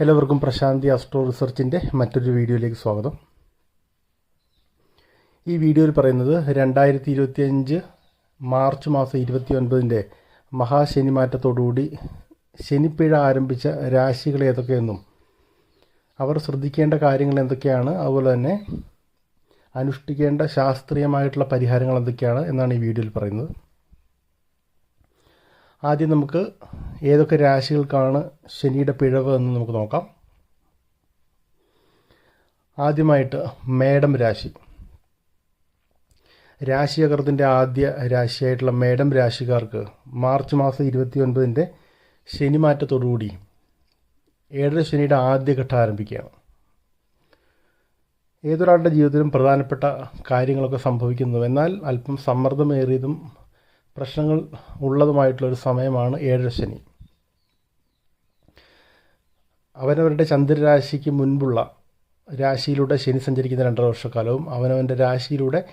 എല്ലാവർക്കും പ്രശാന്തി അസ്ട്രോ റിസർച്ചിന്റെ മറ്റൊരു വീഡിയോയിലേക്ക് സ്വാഗതം. ഈ വീഡിയോയിൽ പറയുന്നത് രണ്ടായിരത്തി ഇരുപത്തിയഞ്ച് മാർച്ച് മാസം ഇരുപത്തി ഒൻപതിന്റെ മഹാശനിമാറ്റത്തോടുകൂടി ശനിപ്പിഴ ആരംഭിച്ച രാശികൾ ഏതൊക്കെയെന്നും അവർ ശ്രദ്ധിക്കേണ്ട കാര്യങ്ങൾ എന്തൊക്കെയാണ് അതുപോലെ തന്നെ അനുഷ്ഠിക്കേണ്ട ശാസ്ത്രീയമായിട്ടുള്ള പരിഹാരങ്ങൾ എന്തൊക്കെയാണ് എന്നാണ് ഈ വീഡിയോയിൽ പറയുന്നത്. ആദ്യം നമുക്ക് ഏതൊക്കെ രാശികൾക്കാണ് ശനിയുടെ പിഴവ് എന്ന് നമുക്ക് നോക്കാം. ആദ്യമായിട്ട് മേഡം രാശി. രാശിചക്രത്തിന്റെ ആദ്യ രാശിയായിട്ടുള്ള മേഡം രാശിക്കാർക്ക് മാർച്ച് മാസം ഇരുപത്തി ഒൻപതിന്റെ ശനിമാറ്റത്തോടുകൂടി ഏഴര ശനിയുടെ ആദ്യഘട്ടം ആരംഭിക്കുകയാണ്. ഏതൊരാളുടെ ജീവിതത്തിലും പ്രധാനപ്പെട്ട കാര്യങ്ങളൊക്കെ സംഭവിക്കുന്നു. എന്നാൽ അല്പം സമ്മർദ്ദമേറിയതും പ്രശ്നങ്ങൾ ഉള്ളതുമായിട്ടുള്ളൊരു സമയമാണ് ഏഴര ശനി. അവനവരുടെ ചന്ദ്രരാശിക്ക് മുൻപുള്ള രാശിയിലൂടെ ശനി സഞ്ചരിക്കുന്ന രണ്ടര വർഷക്കാലവും അവനവന്റെ രാശിയിലൂടെ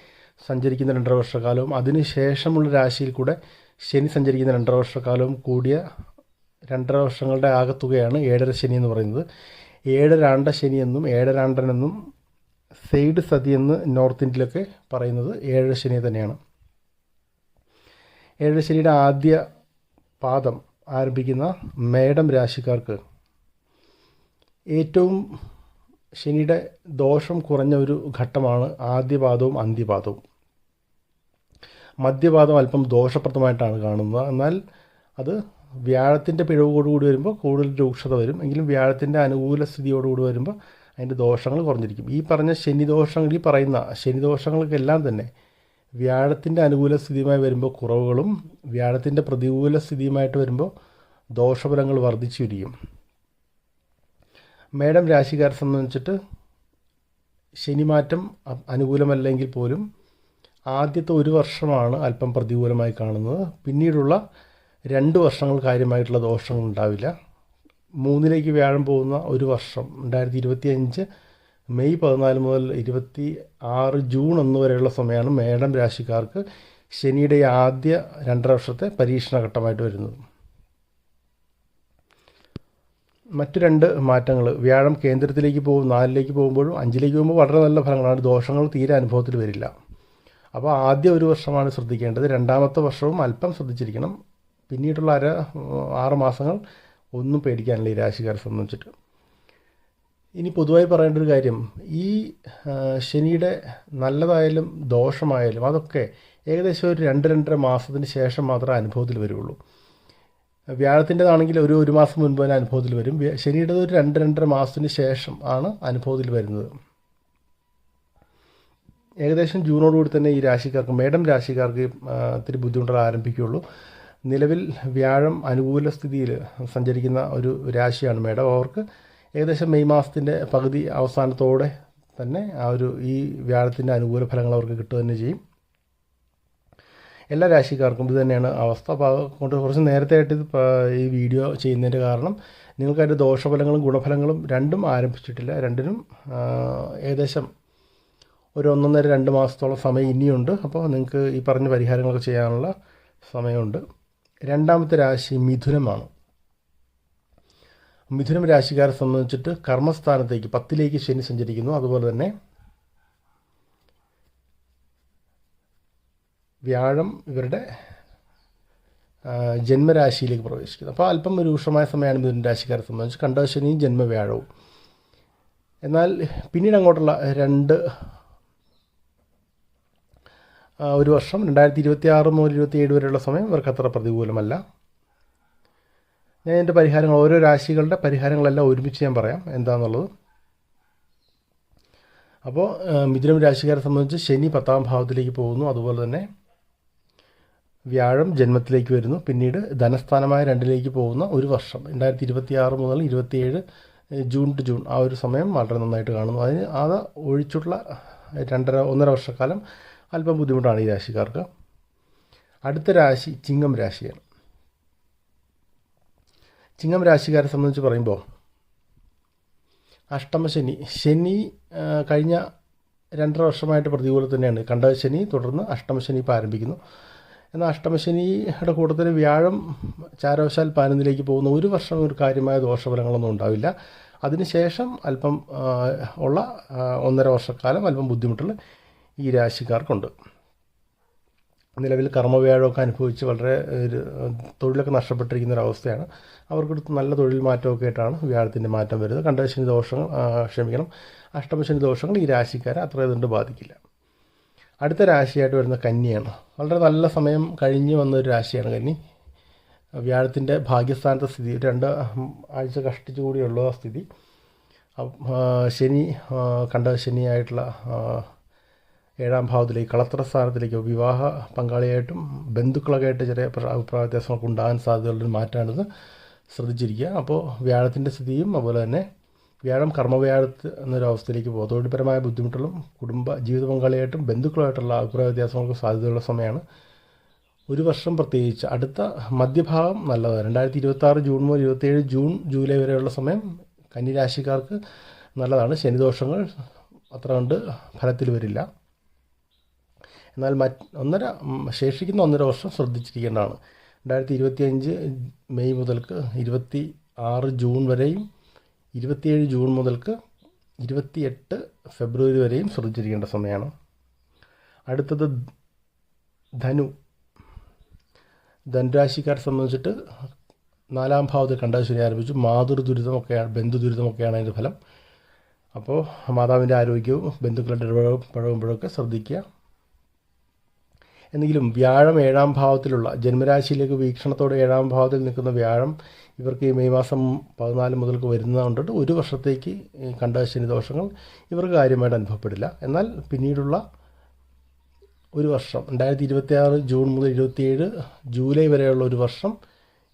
സഞ്ചരിക്കുന്ന രണ്ടര വർഷക്കാലവും അതിനുശേഷമുള്ള രാശിയിൽ കൂടെ ശനി സഞ്ചരിക്കുന്ന രണ്ടര വർഷക്കാലവും കൂടിയ രണ്ടര വർഷങ്ങളുടെ ആകത്തുകയാണ് ഏഴര ശനി എന്ന് പറയുന്നത്. ഏഴരാണ്ട ശനി എന്നും ഏഴരാണ്ടനെന്നും സെയ്ഡ് സതി എന്ന് നോർത്ത് ഇന്ത്യയിലൊക്കെ പറയുന്നത് ഏഴര ശനി തന്നെയാണ്. ഏഴര ശനിയുടെ ആദ്യ പാദം ആരംഭിക്കുന്ന മേടം രാശിക്കാർക്ക് ഏറ്റവും ശനിയുടെ ദോഷം കുറഞ്ഞ ഒരു ഘട്ടമാണ് ആദ്യപാദവും അന്ത്യപാദവും. മധ്യപാദം അല്പം ദോഷപ്രദമായിട്ടാണ് കാണുന്നത്. എന്നാൽ അത് വ്യാഴത്തിന്റെ പിഴവോടുകൂടി വരുമ്പോൾ കൂടുതൽ രൂക്ഷത വരും. എങ്കിലും വ്യാഴത്തിന്റെ അനുകൂല സ്ഥിതിയോടുകൂടി വരുമ്പോൾ അതിന്റെ ദോഷങ്ങൾ കുറഞ്ഞിരിക്കും. ഈ പറഞ്ഞ ശനിദോഷങ്ങൾ ഈ പറയുന്ന ശനിദോഷങ്ങൾക്കെല്ലാം തന്നെ വ്യാഴത്തിന്റെ അനുകൂല സ്ഥിതിയുമായി വരുമ്പോൾ കുറവുകളും വ്യാഴത്തിന്റെ പ്രതികൂല സ്ഥിതിയുമായിട്ട് വരുമ്പോൾ ദോഷഫലങ്ങൾ വർദ്ധിച്ചു വരികയും മേഡം രാശിക്കാരെ സംബന്ധിച്ചിട്ട് ശനിമാറ്റം അനുകൂലമല്ലെങ്കിൽ പോലും ആദ്യത്തെ ഒരു വർഷമാണ് അല്പം പ്രതികൂലമായി കാണുന്നത്. പിന്നീടുള്ള രണ്ട് വർഷങ്ങൾ കാര്യമായിട്ടുള്ള ദോഷങ്ങൾ ഉണ്ടാവില്ല. മൂന്നിലേക്ക് വ്യാഴം പോകുന്ന ഒരു വർഷം രണ്ടായിരത്തി ഇരുപത്തി അഞ്ച് മെയ് പതിനാല് മുതൽ ഇരുപത്തി ആറ് ജൂൺ ഒന്ന് വരെയുള്ള സമയമാണ് മേടം രാശിക്കാർക്ക് ശനിയുടെ ആദ്യ രണ്ടര വർഷത്തെ പരീക്ഷണ ഘട്ടമായിട്ട് വരുന്നത്. മറ്റു രണ്ട് മാറ്റങ്ങൾ. വ്യാഴം കേന്ദ്രത്തിലേക്ക് പോകും നാലിലേക്ക് പോകുമ്പോഴും അഞ്ചിലേക്ക് പോകുമ്പോൾ വളരെ നല്ല ഫലങ്ങളാണ്. ദോഷങ്ങൾ തീരെ അനുഭവത്തിൽ വരില്ല. അപ്പോൾ ആദ്യ ഒരു വർഷമാണ് ശ്രദ്ധിക്കേണ്ടത്. രണ്ടാമത്തെ വർഷവും അല്പം ശ്രദ്ധിച്ചിരിക്കണം. പിന്നീടുള്ള അര ആറ് മാസങ്ങൾ ഒന്നും പേടിക്കാനില്ല ഈ രാശിക്കാരെ സംബന്ധിച്ചിട്ട്. ഇനി പൊതുവായി പറയേണ്ട ഒരു കാര്യം ഈ ശനിയുടെ നല്ലതായാലും ദോഷമായാലും അതൊക്കെ ഏകദേശം ഒരു രണ്ട് രണ്ടര മാസത്തിന് ശേഷം മാത്രമേ അനുഭവത്തിൽ വരുള്ളൂ. വ്യാഴത്തിന്റെതാണെങ്കിൽ ഒരു ഒരു മാസം മുൻപ് തന്നെ അനുഭവത്തിൽ വരും. ശനിയുടെ ഒരു രണ്ട് രണ്ടര മാസത്തിന് ശേഷം ആണ് അനുഭവത്തിൽ വരുന്നത്. ഏകദേശം ജൂണോടുകൂടി തന്നെ ഈ രാശിക്കാർക്ക് മേഡം രാശിക്കാർക്ക് ഇത്തിരി ബുദ്ധിമുട്ടുകൾ ആരംഭിക്കുകയുള്ളൂ. നിലവിൽ വ്യാഴം അനുകൂല സ്ഥിതിയിൽ സഞ്ചരിക്കുന്ന ഒരു രാശിയാണ് മേഡം അവർക്ക് ഏകദേശം മെയ് മാസത്തിന്റെ പകുതി അവസാനത്തോടെ തന്നെ ആ ഒരു ഈ വ്യാഴത്തിന്റെ അനുകൂല ഫലങ്ങൾ അവർക്ക് കിട്ടുക തന്നെ ചെയ്യും. എല്ലാ രാശിക്കാർക്കും ഇത് തന്നെയാണ് അവസ്ഥ. കൊണ്ട് കുറച്ച് നേരത്തെ ആയിട്ട് ഇത് ഈ വീഡിയോ ചെയ്യുന്നതിന്റെ കാരണം നിങ്ങൾക്ക് അതിന്റെ ദോഷഫലങ്ങളും ഗുണഫലങ്ങളും രണ്ടും ആരംഭിച്ചിട്ടില്ല. രണ്ടിനും ഏകദേശം ഒരു ഒന്നൊന്നര രണ്ട് മാസത്തോളം സമയം ഇനിയുണ്ട്. അപ്പോൾ നിങ്ങൾക്ക് ഈ പറഞ്ഞ പരിഹാരങ്ങളൊക്കെ ചെയ്യാനുള്ള സമയമുണ്ട്. രണ്ടാമത്തെ രാശി മിഥുനമാണ്. മിഥുനം രാശിക്കാരെ സംബന്ധിച്ചിട്ട് കർമ്മസ്ഥാനത്തേക്ക് പത്തിലേക്ക് ശനി സഞ്ചരിക്കുന്നു. അതുപോലെ തന്നെ വ്യാഴം ഇവരുടെ ജന്മരാശിയിലേക്ക് പ്രവേശിക്കുന്നു. അപ്പോൾ അല്പം രൂക്ഷമായ സമയമാണ് മിഥുന രാശിക്കാരെ സംബന്ധിച്ച്. കണ്ടശനിയും ജന്മവ്യാഴവും എന്നാൽ പിന്നീട് അങ്ങോട്ടുള്ള രണ്ട് ഒരു വർഷം രണ്ടായിരത്തി ഇരുപത്തി ആറ് മുതൽ ഇരുപത്തി ഏഴ് വരെയുള്ള സമയം ഇവർക്ക് അത്ര പ്രതികൂലമല്ല. ഞാൻ എന്റെ പരിഹാരങ്ങൾ ഓരോ രാശികളുടെ പരിഹാരങ്ങളെല്ലാം ഒരുമിച്ച് ഞാൻ പറയാം. എന്താണെന്നുള്ളത് അപ്പോൾ മിഥുനം രാശിക്കാരെ സംബന്ധിച്ച് ശനി പത്താം ഭാവത്തിലേക്ക് പോകുന്നു. അതുപോലെ തന്നെ വ്യാഴം ജന്മത്തിലേക്ക് വരുന്നു. പിന്നീട് ധനസ്ഥാനമായ രണ്ടിലേക്ക് പോകുന്ന ഒരു വർഷം. രണ്ടായിരത്തി ഇരുപത്തി ആറ് മുതൽ ഇരുപത്തിയേഴ് ജൂൺ ടു ജൂൺ ആ ഒരു സമയം വളരെ നന്നായിട്ട് കാണുന്നു. അതിന് അത് ഒഴിച്ചുള്ള രണ്ടര ഒന്നര വർഷക്കാലം അല്പം ബുദ്ധിമുട്ടാണ് ഈ രാശിക്കാർക്ക്. അടുത്ത രാശി ചിങ്ങം രാശിയാണ്. ചിങ്ങം രാശിക്കാരെ സംബന്ധിച്ച് പറയുമ്പോൾ അഷ്ടമശനി ശനി. കഴിഞ്ഞ രണ്ടര വർഷമായിട്ട് പ്രതികൂലം തന്നെയാണ്. കണ്ടശനി തുടർന്ന് അഷ്ടമശനി ഇപ്പോൾ ആരംഭിക്കുന്നു. എന്നാൽ അഷ്ടമശനിയുടെ കൂട്ടത്തിൽ വ്യാഴം ചാരവശാൽ പതിനൊന്നിലേക്ക് പോകുന്ന ഒരു വർഷം ഒരു കാര്യമായ ദോഷഫലങ്ങളൊന്നും ഉണ്ടാവില്ല. അതിനുശേഷം അല്പം ഉള്ള ഒന്നര വർഷക്കാലം അല്പം ബുദ്ധിമുട്ടുകൾ ഈ രാശിക്കാർക്കുണ്ട്. നിലവിൽ കർമ്മവ്യാഴമൊക്കെ അനുഭവിച്ച് വളരെ ഒരു തൊഴിലൊക്കെ നഷ്ടപ്പെട്ടിരിക്കുന്ന ഒരു അവസ്ഥയാണ്. അവർക്കൊരു നല്ല തൊഴിൽ മാറ്റമൊക്കെ ആയിട്ടാണ് വ്യാഴത്തിന്റെ മാറ്റം വരുന്നത്. കണ്ടശനി ദോഷങ്ങൾ ക്ഷമിക്കണം. അഷ്ടമശനി ദോഷങ്ങൾ ഈ രാശിക്കാരെ അത്ര ഇതുകൊണ്ട് ബാധിക്കില്ല. അടുത്ത രാശിയായിട്ട് വരുന്ന കന്നിയാണ് വളരെ നല്ല സമയം കഴിഞ്ഞ് വന്ന ഒരു രാശിയാണ് കന്നി. വ്യാഴത്തിന്റെ ഭാഗ്യസ്ഥാനത്തെ സ്ഥിതി രണ്ട് ആഴ്ച കഷ്ടിച്ചു കൂടിയുള്ള സ്ഥിതി. ശനി കണ്ട ശനിയായിട്ടുള്ള ഏഴാം ഭാവത്തിലേക്ക് കളത്ര സ്ഥാനത്തിലേക്കോ വിവാഹ പങ്കാളിയായിട്ടും ബന്ധുക്കളൊക്കെ ആയിട്ട് ചെറിയ പ്ര- അഭിപ്രായ വ്യത്യാസങ്ങളൊക്കെ ഉണ്ടാകാൻ സാധ്യതയുള്ളൊരു മാറ്റമാണിത് ശ്രദ്ധിച്ചിരിക്കുക. അപ്പോൾ വ്യാഴത്തിന്റെ സ്ഥിതിയും അതുപോലെ തന്നെ വ്യാഴം കർമ്മവ്യാഴത്ത് എന്നൊരു അവസ്ഥയിലേക്ക് പോകും. തൊഴിൽപരമായ ബുദ്ധിമുട്ടുകളും കുടുംബ ജീവിത പങ്കാളിയായിട്ടും ബന്ധുക്കളുമായിട്ടുള്ള അഭിപ്രായ വ്യത്യാസങ്ങൾക്ക് സാധ്യതയുള്ള സമയമാണ്. ഒരു വർഷം പ്രത്യേകിച്ച്. അടുത്ത മധ്യഭാഗം നല്ലതാണ്. രണ്ടായിരത്തി ഇരുപത്തി ആറ് ജൂൺ മുതൽ ഇരുപത്തേഴ് ജൂൺ ജൂലൈ വരെയുള്ള സമയം കന്നിരാശിക്കാർക്ക് നല്ലതാണ്. ശനിദോഷങ്ങൾ അത്ര കണ്ട് ഫലത്തിൽ വരില്ല. എന്നാൽ മറ്റ് ഒന്നര ശേഷിക്കുന്ന ഒന്നര വർഷം ശ്രദ്ധിച്ചിരിക്കേണ്ടതാണ്. രണ്ടായിരത്തി ഇരുപത്തി അഞ്ച് മെയ് മുതൽക്ക് ഇരുപത്തി ആറ് ജൂൺ വരെയും ഇരുപത്തിയേഴ് ജൂൺ മുതൽക്ക് ഇരുപത്തിയെട്ട് ഫെബ്രുവരി വരെയും ശ്രദ്ധിച്ചിരിക്കേണ്ട സമയമാണ്. അടുത്തത് ധനു. ധനുരാശിക്കാരെ സംബന്ധിച്ചിട്ട് നാലാം ഭാവത്തിൽ കണ്ടശനി ആരംഭിച്ചു. മാതൃ ദുരിതമൊക്കെയാണ് ബന്ധു ദുരിതമൊക്കെയാണ് അതിന്റെ ഫലം. അപ്പോൾ മാതാവിന്റെ ആരോഗ്യവും ബന്ധുക്കളുടെ ഇടപഴകുമ്പോഴൊക്കെ ശ്രദ്ധിക്കുക. എന്നെങ്കിലും വ്യാഴം ഏഴാം ഭാവത്തിലുള്ള ജന്മരാശിയിലേക്ക് വീക്ഷണത്തോടെ ഏഴാം ഭാവത്തിൽ നിൽക്കുന്ന വ്യാഴം ഇവർക്ക് ഈ മെയ് മാസം പതിനാല് മുതൽക്ക് വരുന്നതുകൊണ്ടിട്ട് ഒരു വർഷത്തേക്ക് കണ്ട ശനി ദോഷങ്ങൾ ഇവർക്ക് കാര്യമായിട്ട് അനുഭവപ്പെടില്ല. എന്നാൽ പിന്നീടുള്ള ഒരു വർഷം രണ്ടായിരത്തി ഇരുപത്തി ആറ് ജൂൺ മുതൽ ഇരുപത്തിയേഴ് ജൂലൈ വരെയുള്ള ഒരു വർഷം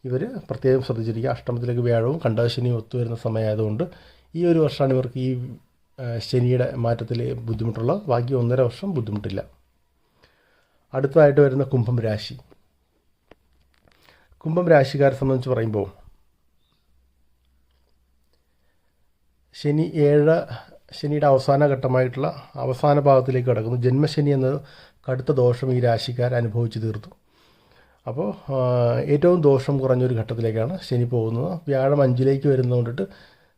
ഇവർ പ്രത്യേകം ശ്രദ്ധിച്ചിരിക്കുക. അഷ്ടമത്തിലേക്ക് വ്യാഴവും കണ്ടശനിയും ഒത്തുവരുന്ന സമയമായതുകൊണ്ട് ഈ ഒരു വർഷമാണ് ഇവർക്ക് ഈ ശനിയുടെ മാറ്റത്തിൽ ബുദ്ധിമുട്ടുള്ളത്. ബാക്കി ഒന്നര വർഷം ബുദ്ധിമുട്ടില്ല. അടുത്തതായിട്ട് വരുന്ന കുംഭം രാശി. കുംഭം രാശിക്കാരെ സംബന്ധിച്ച് പറയുമ്പോൾ ശനി ഏഴ് ശനിയുടെ അവസാന ഘട്ടമായിട്ടുള്ള അവസാന ഭാഗത്തിലേക്ക് കടക്കുന്നു. ജന്മശനി എന്നത് കടുത്ത ദോഷം ഈ രാശിക്കാർ അനുഭവിച്ചു തീർത്തു. അപ്പോൾ ഏറ്റവും ദോഷം കുറഞ്ഞൊരു ഘട്ടത്തിലേക്കാണ് ശനി പോകുന്നത്. വ്യാഴം അഞ്ചിലേക്ക് വരുന്നതുകൊണ്ടിട്ട്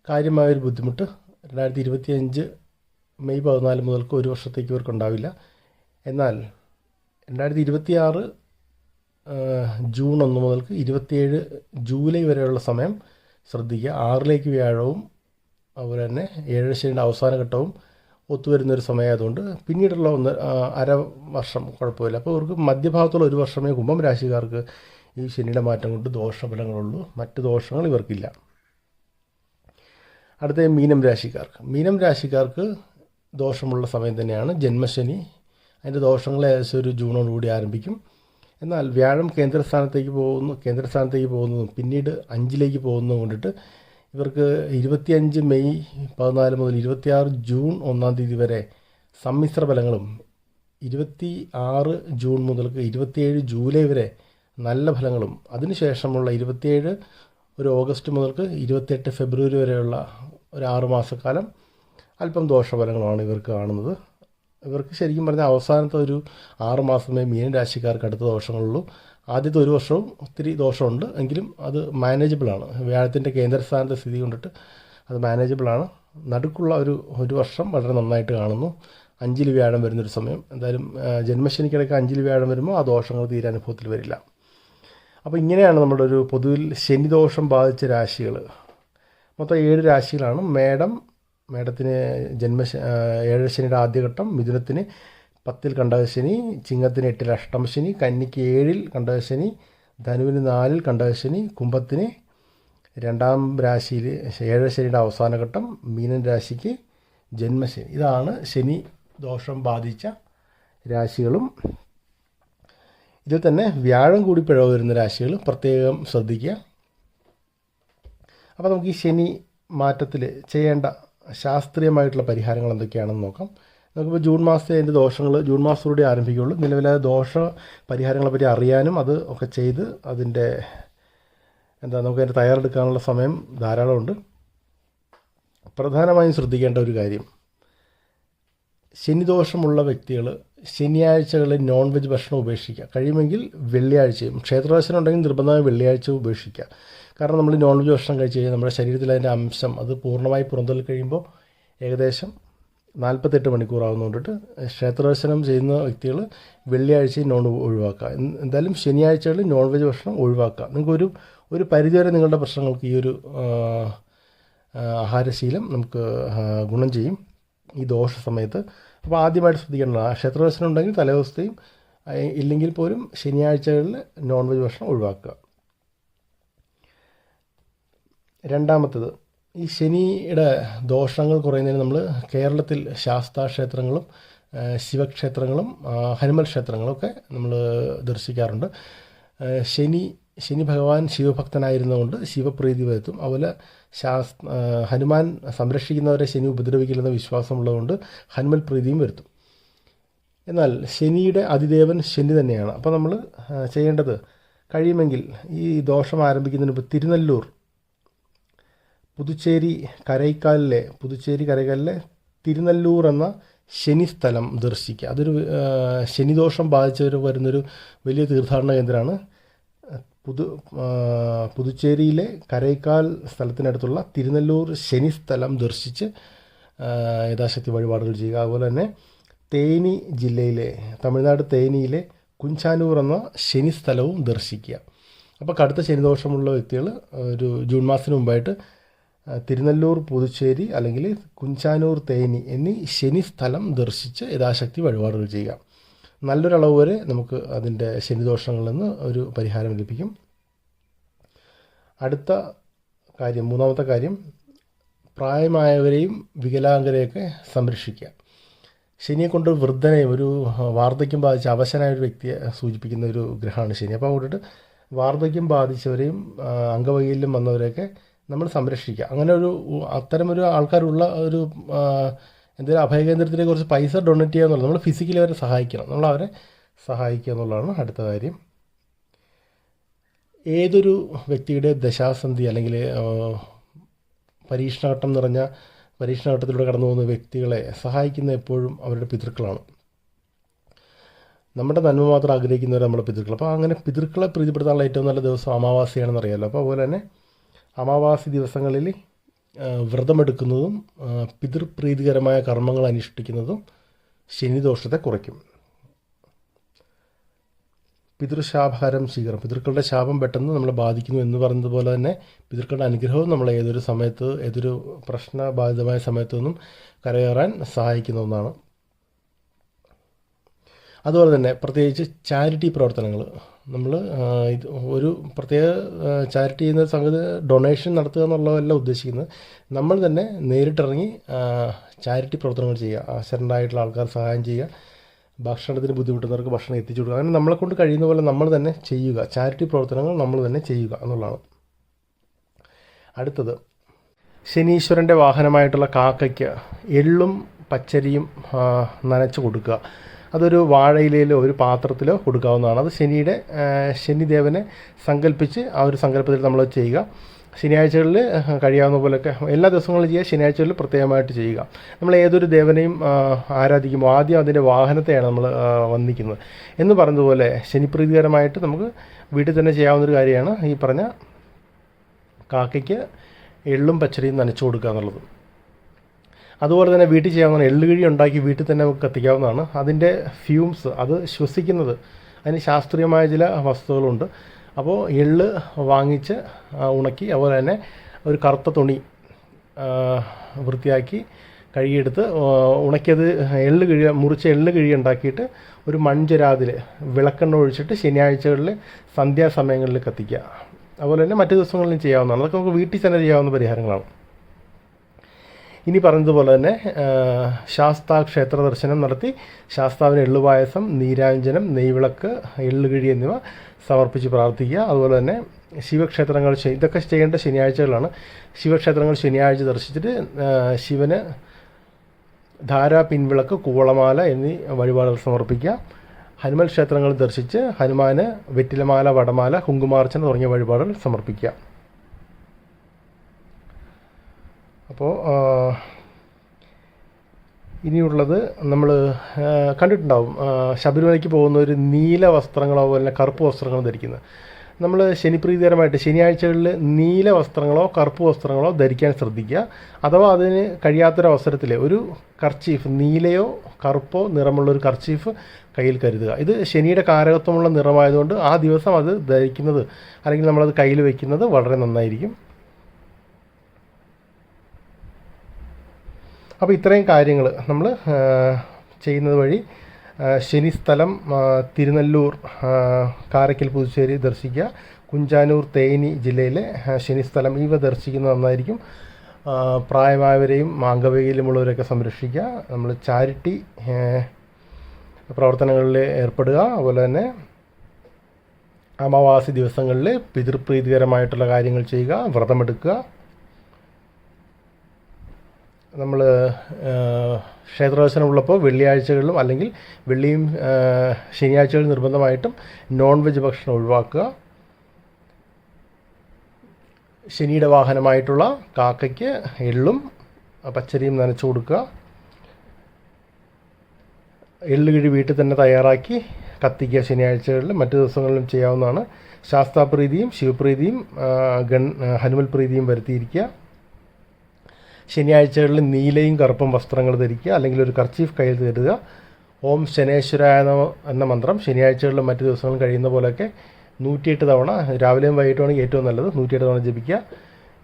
കാര്യമായൊരു ബുദ്ധിമുട്ട് രണ്ടായിരത്തി ഇരുപത്തി അഞ്ച് മെയ് പതിനാല് മുതൽക്ക് ഒരു വർഷത്തേക്ക് ഇവർക്ക് ഉണ്ടാവില്ല എന്നാൽ രണ്ടായിരത്തി ഇരുപത്തി ആറ് ജൂൺ ഒന്ന് മുതൽക്ക് ഇരുപത്തിയേഴ് ജൂലൈ വരെയുള്ള സമയം ശ്രദ്ധിക്കുക. ആറിലേക്ക് വ്യാഴവും അതുപോലെ തന്നെ ഏഴ് ശനിയുടെ അവസാന ഘട്ടവും ഒത്തുവരുന്ന ഒരു സമയമായതുകൊണ്ട് പിന്നീടുള്ള ഒന്ന് അര വർഷം കുഴപ്പമില്ല. അപ്പോൾ ഇവർക്ക് മധ്യഭാഗത്തുള്ള ഒരു വർഷമേ കുംഭം രാശിക്കാർക്ക് ഈ ശനിയുടെ മാറ്റം കൊണ്ട് ദോഷഫലങ്ങളുള്ളൂ. മറ്റ് ദോഷങ്ങൾ ഇവർക്കില്ല. അടുത്ത മീനം രാശിക്കാർക്ക്. മീനം രാശിക്കാർക്ക് ദോഷമുള്ള സമയം തന്നെയാണ് ജന്മശനി അതിന്റെ ദോഷങ്ങൾ ഏകദേശം ഒരു ജൂണോടുകൂടി ആരംഭിക്കും. എന്നാൽ വ്യാഴം കേന്ദ്രസ്ഥാനത്തേക്ക് പോകുന്നു കേന്ദ്രസ്ഥാനത്തേക്ക് പോകുന്നതും പിന്നീട് അഞ്ചിലേക്ക് പോകുന്നതും കൊണ്ടിട്ട് ഇവർക്ക് ഇരുപത്തിയഞ്ച് മെയ് പതിനാല് മുതൽ ഇരുപത്തിയാറ് ജൂൺ ഒന്നാം തീയതി വരെ സമ്മിശ്ര ഫലങ്ങളും ഇരുപത്തി ആറ് ജൂൺ മുതൽക്ക് ഇരുപത്തിയേഴ് ജൂലൈ വരെ നല്ല ഫലങ്ങളും അതിനുശേഷമുള്ള ഇരുപത്തിയേഴ് ഒരു ഓഗസ്റ്റ് മുതൽക്ക് ഇരുപത്തിയെട്ട് ഫെബ്രുവരി വരെയുള്ള ഒരു ആറ് മാസക്കാലം അല്പം ദോഷഫലങ്ങളാണ് ഇവർക്ക് കാണുന്നത്. ഇവർക്ക് ശരിക്കും പറഞ്ഞാൽ അവസാനത്തെ ഒരു ആറ് മാസമേ മീൻ രാശിക്കാർക്ക് അടുത്ത ദോഷങ്ങളുള്ളൂ. ആദ്യത്തെ ഒരു വർഷവും ഒത്തിരി ദോഷമുണ്ട്. എങ്കിലും അത് മാനേജബിളാണ് വ്യാഴത്തിന്റെ കേന്ദ്രസ്ഥാനത്തെ സ്ഥിതി കൊണ്ടിട്ട് അത് മാനേജബിളാണ് നടുക്കുള്ള ഒരു ഒരു വർഷം വളരെ നന്നായിട്ട് കാണുന്നു. അഞ്ചിൽ വ്യാഴം വരുന്നൊരു സമയം. എന്തായാലും ജന്മശനിക്കിടയ്ക്ക് അഞ്ചിൽ വ്യാഴം വരുമ്പോൾ ആ ദോഷങ്ങൾ തീരെ അനുഭവത്തിൽ വരില്ല. അപ്പോൾ ഇങ്ങനെയാണ് നമ്മുടെ ഒരു പൊതുവിൽ ശനിദോഷം ബാധിച്ച രാശികൾ മൊത്തം ഏഴ് രാശികളാണ്. മേടം മേടത്തിന് ജന്മ ഏഴശനിയുടെ ഏഴ് ശനിയുടെ ആദ്യഘട്ടം മിഥുനത്തിന് പത്തിൽ കണ്ടകശനി ചിങ്ങത്തിന് എട്ടിൽ അഷ്ടമശനി കന്നിക്ക് ഏഴിൽ കണ്ടകശനി ധനുവിന് നാലിൽ കണ്ടകശനി കുംഭത്തിന് രണ്ടാം രാശിയിൽ ഏഴ് ശനിയുടെ അവസാന ഘട്ടം മീനൻ രാശിക്ക് ജന്മശനി ഇതാണ് ശനി ദോഷം ബാധിച്ച രാശികളും. ഇതിൽ തന്നെ വ്യാഴം കൂടി പിഴവ് വരുന്ന രാശികൾ പ്രത്യേകം ശ്രദ്ധിക്കുക. അപ്പോൾ നമുക്ക് ഈ ശനി മാറ്റത്തിൽ ചെയ്യേണ്ട ശാസ്ത്രീയമായിട്ടുള്ള പരിഹാരങ്ങൾ എന്തൊക്കെയാണെന്ന് നോക്കാം. നമുക്കിപ്പോൾ ജൂൺ മാസത്തെ അതിന്റെ ദോഷങ്ങൾ ജൂൺ മാസത്തോടെ ആരംഭിക്കുകയുള്ളൂ. നിലവിലെ ദോഷ പരിഹാരങ്ങളെ പറ്റി അറിയാനും അത് ഒക്കെ ചെയ്ത് അതിന്റെ എന്താ നമുക്ക് അതിന്റെ തയ്യാറെടുക്കാനുള്ള സമയം ധാരാളമുണ്ട്. പ്രധാനമായും ശ്രദ്ധിക്കേണ്ട ഒരു കാര്യം. ശനിദോഷമുള്ള വ്യക്തികൾ ശനിയാഴ്ചകളിൽ നോൺ വെജ് ഭക്ഷണം ഉപേക്ഷിക്കുക. കഴിയുമെങ്കിൽ വെള്ളിയാഴ്ചയും ക്ഷേത്രദർശനം ഉണ്ടെങ്കിൽ നിർബന്ധമായും വെള്ളിയാഴ്ച ഉപേക്ഷിക്കുക. കാരണം നമ്മൾ നോൺ വെജ് ഭക്ഷണം കഴിച്ച് കഴിഞ്ഞാൽ നമ്മുടെ ശരീരത്തിലെ അതിന്റെ അംശം അത് പൂർണമായി പുറന്തള്ളി കഴിയുമ്പോൾ ഏകദേശം നാൽപ്പത്തെട്ട് മണിക്കൂറാവുന്നതുകൊണ്ടിട്ട് ക്ഷേത്രദർശനം ചെയ്യുന്ന വ്യക്തികൾ വെള്ളിയാഴ്ചയും നോൺ ഒഴിവാക്കുക. എന്ത് എന്തായാലും ശനിയാഴ്ചകളിൽ നോൺ വെജ് ഭക്ഷണം ഒഴിവാക്കുക. നിങ്ങൾക്കൊരു ഒരു പരിധിവരെ നിങ്ങളുടെ പ്രശ്നങ്ങൾക്ക് ഈ ഒരു ആഹാരശീലം നമുക്ക് ഗുണം ചെയ്യും ഈ ദോഷ സമയത്ത്. അപ്പോൾ ആദ്യമായിട്ട് ശ്രദ്ധിക്കേണ്ടത് ആ ക്ഷേത്രദർശനം ഉണ്ടെങ്കിൽ തലേദിവസത്തെയും ദിവസത്തെയും ഇല്ലെങ്കിൽ പോലും ശനിയാഴ്ചകളിൽ നോൺ വെജ് ഭക്ഷണം ഒഴിവാക്കുക. രണ്ടാമത്തത് ഈ ശനിയുടെ ദോഷങ്ങൾ കുറയുന്നതിന് നമ്മൾ കേരളത്തിൽ ശാസ്താ ക്ഷേത്രങ്ങളും ശിവക്ഷേത്രങ്ങളും ഹനുമൽ ക്ഷേത്രങ്ങളും ഒക്കെ നമ്മൾ ദർശിക്കാറുണ്ട്. ശനി ശനി ഭഗവാൻ ശിവഭക്തനായിരുന്നതുകൊണ്ട് ശിവപ്രീതി വരുത്തും അതുപോലെ ശാസ് ഹനുമാൻ സംരക്ഷിക്കുന്നവരെ ശനി ഉപദ്രവിക്കില്ലെന്ന വിശ്വാസമുള്ളതുകൊണ്ട് ഹനുമൽ പ്രീതിയും വരുത്തും. എന്നാൽ ശനിയുടെ അതിദേവൻ ശനി തന്നെയാണ്. അപ്പോൾ നമ്മൾ ചെയ്യേണ്ടത് കഴിയുമെങ്കിൽ ഈ ദോഷം ആരംഭിക്കുന്നതിന് മുമ്പ് തിരുനെല്ലൂർ പുതുച്ചേരി കരൈക്കാലിലെ പുതുച്ചേരി കരൈക്കാലിലെ തിരുനെല്ലൂർ എന്ന ശനി സ്ഥലം ദർശിക്കുക. അതൊരു ശനിദോഷം ബാധിച്ചവർ വരുന്നൊരു വലിയ തീർത്ഥാടന കേന്ദ്രമാണ്. പുതു പുതുച്ചേരിയിലെ കരൈക്കാൽ സ്ഥലത്തിനടുത്തുള്ള തിരുനെല്ലൂർ ശനി സ്ഥലം ദർശിച്ച് യഥാശക്തി വഴിപാടുകൾ ചെയ്യുക. അതുപോലെ തന്നെ തേനി ജില്ലയിലെ തമിഴ്നാട് തേനിയിലെ കുഞ്ചാനൂർ എന്ന ശനി സ്ഥലവും ദർശിക്കുക. അപ്പോൾ കടുത്ത ശനിദോഷമുള്ള വ്യക്തികൾ ഒരു ജൂൺ മാസത്തിന് മുമ്പായിട്ട് തിരുനെല്ലൂർ പുതുച്ചേരി അല്ലെങ്കിൽ കുഞ്ചാനൂർ തേനി എന്നീ ശനി സ്ഥലം ദർശിച്ച് യഥാശക്തി വഴിപാടുകൾ ചെയ്യുക. നല്ലൊരളവ് വരെ നമുക്ക് അതിന്റെ ശനിദോഷങ്ങളിൽ നിന്ന് ഒരു പരിഹാരം ലഭിക്കും. അടുത്ത കാര്യം മൂന്നാമത്തെ കാര്യം പ്രായമായവരെയും വികലാംഗരെയൊക്കെ സംരക്ഷിക്കുക. ശനിയെ കൊണ്ട് വൃദ്ധനെയും ഒരു വാർദ്ധക്യം ബാധിച്ച അവശനായ ഒരു വ്യക്തിയെ സൂചിപ്പിക്കുന്ന ഒരു ഗ്രഹമാണ് ശനി. അപ്പോൾ അതുകൊണ്ടിട്ട് വാർദ്ധക്യം ബാധിച്ചവരെയും അംഗവൈകല്യം വന്നവരെയൊക്കെ നമ്മൾ സംരക്ഷിക്കുക. അങ്ങനെ ഒരു അത്തരമൊരു ആൾക്കാരുള്ള ഒരു എന്തെങ്കിലും അഭയകേന്ദ്രത്തിനെ കുറച്ച് പൈസ ഡൊണേറ്റ് ചെയ്യുക എന്നുള്ളത് നമ്മൾ ഫിസിക്കലി അവരെ സഹായിക്കണം. നമ്മൾ അവരെ സഹായിക്കുക എന്നുള്ളതാണ് അടുത്ത കാര്യം. ഏതൊരു വ്യക്തിയുടെ ദശാസന്ധി അല്ലെങ്കിൽ പരീക്ഷണഘട്ടം നിറഞ്ഞ പരീക്ഷണഘട്ടത്തിലൂടെ കടന്നു പോകുന്ന വ്യക്തികളെ സഹായിക്കുന്ന എപ്പോഴും അവരുടെ പിതൃക്കളാണ്. നമ്മുടെ നന്മ മാത്രം ആഗ്രഹിക്കുന്നവർ നമ്മുടെ പിതൃക്കൾ അപ്പോൾ അങ്ങനെ പിതൃക്കളെ പ്രീതിപ്പെടുത്താനുള്ള ഏറ്റവും നല്ല ദിവസം അമാവാസിയാണെന്ന് അറിയാമല്ലോ അപ്പോൾ അതുപോലെ തന്നെ അമാവാസി ദിവസങ്ങളിൽ വ്രതമെടുക്കുന്നതും പിതൃപ്രീതികരമായ കർമ്മങ്ങൾ അനുഷ്ഠിക്കുന്നതും ശനിദോഷത്തെ കുറയ്ക്കും. പിതൃശാപഹാരം സ്വീകരണം. പിതൃക്കളുടെ ശാപം പെട്ടെന്ന് നമ്മളെ ബാധിക്കുന്നു എന്ന് പറയുന്നത് പോലെ തന്നെ പിതൃക്കളുടെ അനുഗ്രഹവും നമ്മളെ ഏതൊരു സമയത്ത് ഏതൊരു പ്രശ്നബാധിതമായ സമയത്തു നിന്നും കരകയറാൻ സഹായിക്കുന്ന ഒന്നാണ്. അതുപോലെ തന്നെ പ്രത്യേകിച്ച് ചാരിറ്റി പ്രവർത്തനങ്ങൾ. നമ്മൾ ഇത് ഒരു പ്രത്യേക ചാരിറ്റി ചെയ്യുന്ന സംഗതി ഡൊണേഷൻ നടത്തുക എന്നുള്ളതല്ല ഉദ്ദേശിക്കുന്നത്. നമ്മൾ തന്നെ നേരിട്ടിറങ്ങി ചാരിറ്റി പ്രവർത്തനങ്ങൾ ചെയ്യുക അശരണ്ടായിട്ടുള്ള ആൾക്കാർ സഹായം ചെയ്യുക ഭക്ഷണത്തിന് ബുദ്ധിമുട്ടുന്നവർക്ക് ഭക്ഷണം എത്തിച്ചു കൊടുക്കുക. അങ്ങനെ നമ്മളെ കൊണ്ട് കഴിയുന്ന പോലെ നമ്മൾ തന്നെ ചെയ്യുക. ചാരിറ്റി പ്രവർത്തനങ്ങൾ നമ്മൾ തന്നെ ചെയ്യുക എന്നുള്ളതാണ്. അടുത്തത് ശനീശ്വരന്റെ വാഹനമായിട്ടുള്ള കാക്കയ്ക്ക് എള്ളും പച്ചരിയും നനച്ചു കൊടുക്കുക. അതൊരു വാഴയിലയിലോ ഒരു പാത്രത്തിലോ കൊടുക്കാവുന്നതാണ്. അത് ശനിയുടെ ശനിദേവനെ സങ്കല്പിച്ച് ആ ഒരു സങ്കല്പത്തിൽ നമ്മൾ ചെയ്യുക. ശനിയാഴ്ചകളിൽ കഴിയാവുന്ന പോലെയൊക്കെ എല്ലാ ദിവസങ്ങളും ചെയ്യുക ശനിയാഴ്ചകളിൽ പ്രത്യേകമായിട്ട് ചെയ്യുക. നമ്മൾ ഏതൊരു ദേവനെയും ആരാധിക്കുമ്പോൾ ആദ്യം അതിന്റെ വാഹനത്തെയാണ് നമ്മൾ വന്നിക്കുന്നത് എന്ന് പറഞ്ഞതുപോലെ ശനിപ്രീതികരമായിട്ട് നമുക്ക് വീട്ടിൽ തന്നെ ചെയ്യാവുന്നൊരു കാര്യമാണ് ഈ പറഞ്ഞ കാക്കയ്ക്ക് എള്ളും പച്ചരിയും നനച്ചു കൊടുക്കുക എന്നുള്ളത്. അതുപോലെ തന്നെ വീട്ടിൽ ചെയ്യാവുന്ന എള്ളുകിഴി ഉണ്ടാക്കി വീട്ടിൽ തന്നെ നമുക്ക് കത്തിക്കാവുന്നതാണ്. അതിന്റെ ഫ്യൂംസ് അത് ശ്വസിക്കുന്നത്. അതിന് ശാസ്ത്രീയമായ ചില വസ്തുക്കളുണ്ട്. അപ്പോൾ എള്ള് വാങ്ങിച്ച് ഉണക്കി അതുപോലെ തന്നെ ഒരു കറുത്ത തുണി വൃത്തിയാക്കി കഴുകിയെടുത്ത് ഉണക്കിയത് എള്ള് കിഴി മുറിച്ച് എള്ള് കിഴി ഉണ്ടാക്കിയിട്ട് ഒരു മൺചരാതിൽ വിളക്കെണ്ണ ഒഴിച്ചിട്ട് ശനിയാഴ്ചകളിൽ സന്ധ്യാസമയങ്ങളിൽ കത്തിക്കുക. അതുപോലെ തന്നെ മറ്റു ദിവസങ്ങളിലും ചെയ്യാവുന്നതാണ്. അതൊക്കെ നമുക്ക് വീട്ടിൽ തന്നെ ചെയ്യാവുന്ന പരിഹാരങ്ങളാണ്. ഇനി പറഞ്ഞതുപോലെ തന്നെ ശാസ്താ ക്ഷേത്ര ദർശനം നടത്തി ശാസ്താവിന് എള്ളുപായസം നീരാഞ്ജനം നെയ്വിളക്ക് എള്ളുകിഴി എന്നിവ സമർപ്പിച്ച് പ്രാർത്ഥിക്കുക. അതുപോലെ തന്നെ ശിവക്ഷേത്രങ്ങൾ ഇതൊക്കെ ചെയ്യേണ്ട ശനിയാഴ്ചകളാണ്. ശിവക്ഷേത്രങ്ങൾ ശനിയാഴ്ച ദർശിച്ചിട്ട് ശിവന് ധാരാ പിൻവിളക്ക് കൂവളമാല എന്നീ വഴിപാടുകൾ സമർപ്പിക്കുക. ഹനുമൽ ക്ഷേത്രങ്ങൾ ദർശിച്ച് ഹനുമാന് വെറ്റിലമാല വടമാല കുങ്കുമാർച്ചന തുടങ്ങിയ വഴിപാടുകൾ സമർപ്പിക്കുക. അപ്പോൾ ഇനിയുള്ളത് നമ്മൾ കണ്ടിട്ടുണ്ടാവും. ശബരിമലയ്ക്ക് പോകുന്ന ഒരു നീല വസ്ത്രങ്ങളോ അതുപോലെ കറുപ്പ് വസ്ത്രങ്ങളോ ധരിക്കുന്നത്. നമ്മൾ ശനിപ്രീതികരമായിട്ട് ശനിയാഴ്ചകളിൽ നീല വസ്ത്രങ്ങളോ കറുപ്പ് വസ്ത്രങ്ങളോ ധരിക്കാൻ ശ്രദ്ധിക്കുക. അഥവാ അതിന് കഴിയാത്തൊരവസരത്തിൽ ഒരു കർച്ചീഫ് നീലയോ കറുപ്പോ നിറമുള്ള ഒരു കർച്ചീഫ് കയ്യിൽ കരുതുക. ഇത് ശനിയുടെ കാരകത്വമുള്ള നിറമായതുകൊണ്ട് ആ ദിവസം അത് ധരിക്കുന്നത് അല്ലെങ്കിൽ നമ്മളത് കയ്യിൽ വയ്ക്കുന്നത് വളരെ നന്നായിരിക്കും. അപ്പോൾ ഇത്രയും കാര്യങ്ങൾ നമ്മൾ ചെയ്യുന്നത് വഴി ശനി സ്ഥലം തിരുനെല്ലൂർ കാരക്കൽ പുതുച്ചേരി ദർശിക്കുക. കുഞ്ചാനൂർ തേനി ജില്ലയിലെ ശനി സ്ഥലം ഇവ ദർശിക്കുന്നത് നന്നായിരിക്കും. പ്രായമായവരെയും അംഗവൈകല്യമുള്ളവരെയൊക്കെ സംരക്ഷിക്കുക. നമ്മൾ ചാരിറ്റി പ്രവർത്തനങ്ങളിൽ ഏർപ്പെടുക. അതുപോലെ തന്നെ അമാവാസി ദിവസങ്ങളിൽ പിതൃപ്രീതികരമായിട്ടുള്ള കാര്യങ്ങൾ ചെയ്യുക വ്രതമെടുക്കുക. നമ്മൾ ക്ഷേത്രദർശനം ഉള്ളപ്പോൾ വെള്ളിയാഴ്ചകളിലും അല്ലെങ്കിൽ വെള്ളിയും ശനിയാഴ്ചകളിലും നിർബന്ധമായിട്ടും നോൺ വെജ് ഭക്ഷണം ഒഴിവാക്കുക. ശനിയുടെ വാഹനമായിട്ടുള്ള കാക്കയ്ക്ക് എള്ളും പച്ചരിയും നനച്ചു കൊടുക്കുക. എള്ളുകിഴി വീട്ടിൽ തന്നെ തയ്യാറാക്കി കത്തിക്കുക ശനിയാഴ്ചകളിലും. മറ്റു ദിവസങ്ങളിലും ചെയ്യാവുന്നതാണ്. ശാസ്താപ്രീതിയും ശിവപ്രീതിയും ഗൺ ഹനുമൽ പ്രീതിയും വരുത്തിയിരിക്കുക. ശനിയാഴ്ചകളിൽ നീലയും കറുപ്പും വസ്ത്രങ്ങൾ ധരിക്കുക അല്ലെങ്കിൽ ഒരു കർച്ചീഫ് കയ്യിൽ കരുതുക. ഓം ശനേശ്വരായ എന്ന മന്ത്രം ശനിയാഴ്ചകളിലും മറ്റു ദിവസങ്ങളും കഴിയുന്ന പോലെയൊക്കെ നൂറ്റിയെട്ട് തവണ രാവിലെയും വൈകിട്ടുമാണ് ഏറ്റവും നല്ലത് നൂറ്റിയെട്ട് തവണ ജപിക്കുക.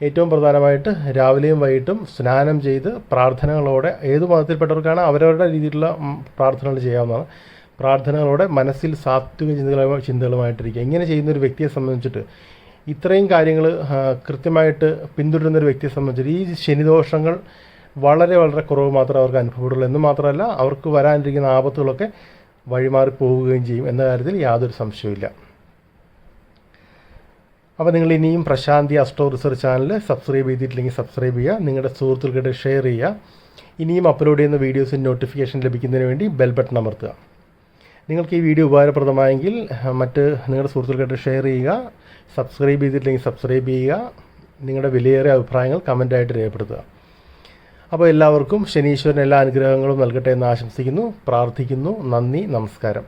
ഏറ്റവും പ്രധാനമായിട്ട് രാവിലെയും വൈകിട്ടും സ്നാനം ചെയ്ത് പ്രാർത്ഥനകളോടെ ഏത് മതത്തിൽപ്പെട്ടവർക്കാണ് അവരവരുടെ രീതിയിലുള്ള പ്രാർത്ഥനകൾ ചെയ്യാവുന്നതാണ്. പ്രാർത്ഥനകളോടെ മനസ്സിൽ സാത്വിക ചിന്തകളുമായി ചിന്തകളുമായിട്ടിരിക്കുക. ഇങ്ങനെ ചെയ്യുന്ന ഒരു വ്യക്തിയെ സംബന്ധിച്ചിട്ട് ഇത്രയും കാര്യങ്ങൾ കൃത്യമായിട്ട് പിന്തുടരുന്ന ഒരു വ്യക്തിയെ സംബന്ധിച്ചിട്ട് ഈ ശനിദോഷങ്ങൾ വളരെ വളരെ കുറവ് മാത്രമേ അവർക്ക് അനുഭവപ്പെടുള്ളൂ. എന്ന് മാത്രമല്ല അവർക്ക് വരാനിരിക്കുന്ന ആപത്തുകളൊക്കെ വഴിമാറി പോവുകയും ചെയ്യും എന്ന കാര്യത്തിൽ യാതൊരു സംശയവുമില്ല. അപ്പോൾ നിങ്ങൾ ഇനിയും Prashanti astro research channel subscribe ചെയ്തിട്ടില്ലെങ്കിൽ സബ്സ്ക്രൈബ് ചെയ്യുക നിങ്ങളുടെ സുഹൃത്തുക്കൾക്ക് ഷെയർ ചെയ്യുക. ഇനിയും അപ്ലോഡ് ചെയ്യുന്ന വീഡിയോസിന് നോട്ടിഫിക്കേഷൻ ലഭിക്കുന്നതിന് വേണ്ടി ബെൽ ബട്ടൺ അമർത്തുക. നിങ്ങൾക്ക് ഈ വീഡിയോ ഉപകാരപ്രദമായെങ്കിൽ മറ്റ് നിങ്ങളുടെ സുഹൃത്തുക്കൾക്കായിട്ട് ഷെയർ ചെയ്യുക സബ്സ്ക്രൈബ് ചെയ്തിട്ടില്ലെങ്കിൽ സബ്സ്ക്രൈബ് ചെയ്യുക നിങ്ങളുടെ വിലയേറിയ അഭിപ്രായങ്ങൾ കമന്റായിട്ട് രേഖപ്പെടുത്തുക. അപ്പോൾ എല്ലാവർക്കും ശനീശ്വരൻ എല്ലാ അനുഗ്രഹങ്ങളും നൽകട്ടെ എന്ന് ആശംസിക്കുന്നു പ്രാർത്ഥിക്കുന്നു നന്ദി നമസ്കാരം.